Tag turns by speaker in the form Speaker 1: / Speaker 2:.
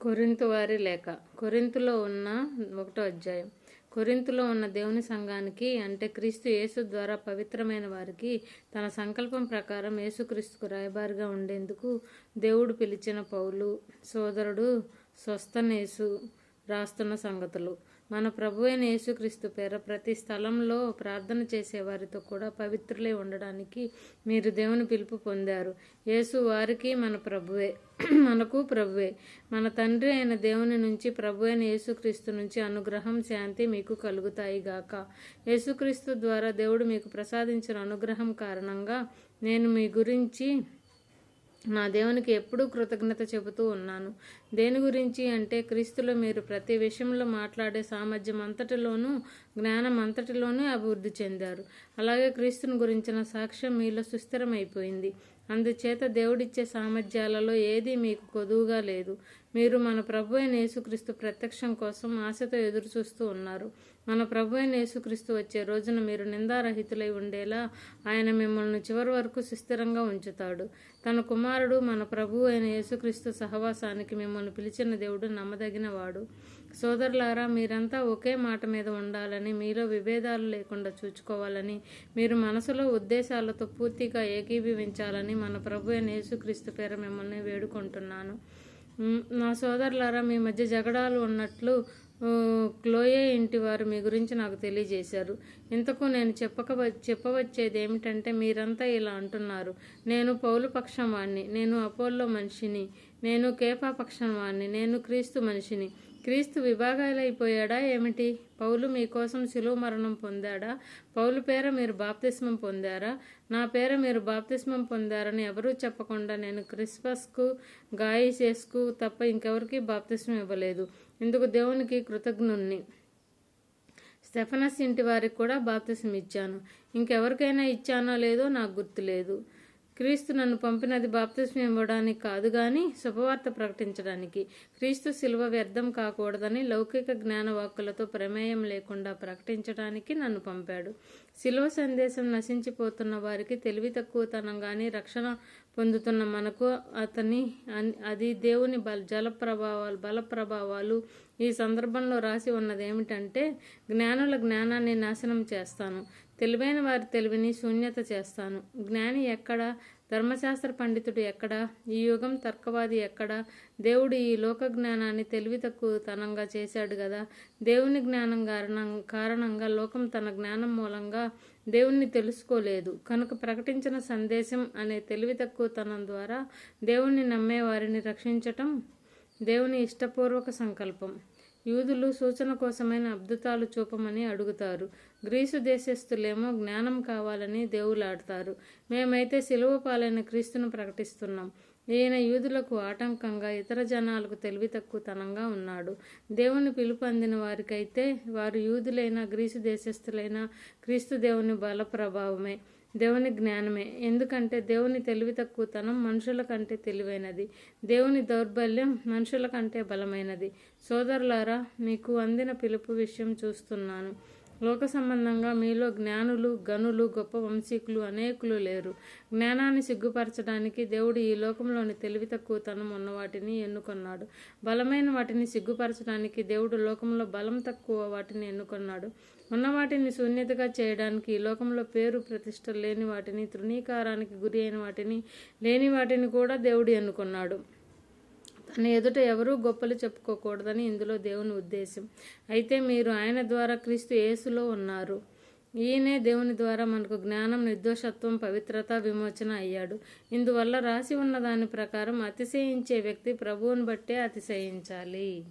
Speaker 1: Corinth వారి లేఖ. కొరింతులో ఉన్న ఒకటో అధ్యాయం. కొరింతులో ఉన్న దేవుని సంఘానికి అంటే క్రీస్తు యేసు ద్వారా పవిత్రమైన వారికి తన సంకల్పం ప్రకారం యేసుక్రీస్తుకు రాయబారిగా ఉండేందుకు దేవుడు పిలిచిన పౌలు సోదరుడు స్వస్థనేసు రాస్తున్న సంగతులు. మన ప్రభు అయిన యేసుక్రీస్తు పేర ప్రతి స్థలంలో ప్రార్థన చేసేవారితో కూడా పవిత్రులై ఉండడానికి మీరు దేవుని పిలుపు పొందారు. యేసు వారికి మన ప్రభువే మనకు ప్రభువే. మన తండ్రి అయిన దేవుని నుంచి ప్రభు అయిన యేసుక్రీస్తు నుంచి అనుగ్రహం శాంతి మీకు కలుగుతాయి గాక. యేసుక్రీస్తు ద్వారా దేవుడు మీకు ప్రసాదించిన అనుగ్రహం కారణంగా నేను మీ గురించి నా దేవునికి ఎప్పుడూ కృతజ్ఞత చెబుతూ ఉన్నాను. దేని గురించి అంటే క్రీస్తులో మీరు ప్రతి విషయంలో మాట్లాడే సామర్థ్యం అంతటిలోనూ జ్ఞానం అంతటిలోనూ అభివృద్ధి చెందారు. అలాగే క్రీస్తుని గురించిన సాక్ష్యం మీలో సుస్థిరమైపోయింది. అందుచేత దేవుడిచ్చే సామర్థ్యాలలో ఏది మీకు కొదువుగా లేదు. మీరు మన ప్రభు అయిన యేసుక్రీస్తు ప్రత్యక్షం కోసం ఆశతో ఎదురు చూస్తూ ఉన్నారు. మన ప్రభు అయిన యేసుక్రీస్తు వచ్చే రోజున మీరు నిందారహితులై ఉండేలా ఆయన మిమ్మల్ని చివరి వరకు సుస్థిరంగా ఉంచుతాడు. తన కుమారుడు మన ప్రభు అయిన యేసుక్రీస్తు సహవాసానికి మిమ్మల్ని పిలిచిన దేవుడు నమ్మదగిన వాడు సోదరులారా మీరంతా ఒకే మాట మీద ఉండాలని మీలో విభేదాలు లేకుండా చూచుకోవాలని మీరు మనసులో ఉద్దేశాలతో పూర్తిగా ఏకీభవించాలని మన ప్రభు అయిన యేసుక్రీస్తు పేర మిమ్మల్ని వేడుకుంటున్నాను. నా సోదరులారా మీ మధ్య జగడాలు ఉన్నట్లు క్లోయే ఇంటి వారు మీ గురించి నాకు తెలియజేశారు. ఇంతకు నేను చెప్పక చెప్పవచ్చేది ఏమిటంటే మీరంతా ఇలా అంటున్నారు. నేను పౌలు పక్షం వాణ్ణి నేను అపోల్లో మనిషిని నేను కేఫా పక్షం వాణ్ణి నేను క్రీస్తు మనిషిని. క్రీస్తు విభాగాలైపోయాడా ఏమిటి? పౌలు మీకోసం శిలువ మరణం పొందాడా? పౌలు పేర మీరు బాప్తిస్మం పొందారా? నా పేర మీరు బాప్తిస్మం పొందారని ఎవరూ చెప్పకుండా నేను క్రిస్మస్కు గాయసేస్కు తప్ప ఇంకెవరికీ బాప్తిస్మం ఇవ్వలేదు. ఇందుకు దేవునికి కృతజ్ఞుణ్ణి. స్టెఫనస్ ఇంటి వారికి కూడా బాప్తిసం ఇచ్చాను. ఇంకెవరికైనా ఇచ్చానో లేదో నాకు గుర్తులేదు. క్రీస్తు నన్ను పంపినది బాప్తిస్మ ఇవ్వడానికి కాదు గాని శుభవార్త ప్రకటించడానికి. క్రీస్తు శిల్వ వ్యర్థం కాకూడదని లౌకిక జ్ఞానవాక్కులతో ప్రమేయం లేకుండా ప్రకటించడానికి నన్ను పంపాడు. శిల్వ సందేశం నశించిపోతున్న వారికి తెలివి తక్కువతనం కానీ రక్షణ పొందుతున్న మనకు అతని అన్- అది దేవుని బల జల ప్రభావాలు బల ప్రభావాలు ఈ సందర్భంలో రాసి ఉన్నది ఏమిటంటే జ్ఞానుల జ్ఞానాన్ని నాశనం చేస్తాను. తెలివైన వారి తెలివిని శూన్యత చేస్తాను. జ్ఞాని ఎక్కడ? ధర్మశాస్త్ర పండితుడు ఎక్కడ? ఈ యుగం తర్కవాది ఎక్కడ? దేవుడు ఈ లోక జ్ఞానాన్ని తెలివి తక్కువతనంగా చేశాడు కదా దేవుని జ్ఞానం కారణం కారణంగా లోకం తన జ్ఞానం మూలంగా దేవుణ్ణి తెలుసుకోలేదు. కనుక ప్రకటించిన సందేశం అనే తెలివి తక్కువతనం ద్వారా దేవుణ్ణి నమ్మే వారిని రక్షించటం దేవుని ఇష్టపూర్వక సంకల్పం. యూదులు సూచన కోసమైన అద్భుతాలు చూపమని అడుగుతారు. గ్రీసు దేశస్థులేమో జ్ఞానం కావాలని దేవులాడతారు. మేమైతే సిలువ పాలైన క్రీస్తును ప్రకటిస్తున్నాం. ఈయన యూదులకు ఆటంకంగా ఇతర జనాలకు తెలివి తక్కువతనంగా ఉన్నాడు. దేవుని పిలుపు అందిన వారికైతే వారు యూదులైన గ్రీసు దేశస్థులైన క్రీస్తు దేవుని బల ప్రభావమే దేవుని జ్ఞానమే. ఎందుకంటే దేవుని తెలివి తక్కువతనం మనుషుల కంటే తెలివైనది. దేవుని దౌర్బల్యం మనుషుల కంటే బలమైనది. సోదరులారా మీకు అందిన పిలుపు విషయం చూస్తున్నాను. లోక సంబంధంగా మీలో జ్ఞానులు గనులు గొప్ప వంశీకులు అనేకులు లేరు. జ్ఞానాన్ని సిగ్గుపరచడానికి దేవుడు ఈ లోకంలోని తెలివి తక్కువతనం ఉన్న వాటిని ఎన్నుకొన్నాడు. బలమైన వాటిని సిగ్గుపరచడానికి దేవుడు లోకంలో బలం తక్కువ వాటిని ఎన్నుకొన్నాడు. ఉన్న వాటిని శూన్యతగా చేయడానికి ఈ లోకంలో పేరు ప్రతిష్ట లేని వాటిని తృణీకారానికి గురి అయిన వాటిని లేని వాటిని కూడా దేవుడు ఎన్నుకున్నాడు. తన ఎదుట ఎవరూ గొప్పలు చెప్పుకోకూడదని ఇందులో దేవుని ఉద్దేశం. అయితే మీరు ఆయన ద్వారా క్రీస్తు యేసులో ఉన్నారు. ఈయనే దేవుని ద్వారా మనకు జ్ఞానం నిర్దోషత్వం పవిత్రత విమోచన అయ్యాడు. ఇందువల్ల రాసి ఉన్న దాని ప్రకారం అతిశయించే వ్యక్తి ప్రభువుని బట్టే అతిశయించాలి.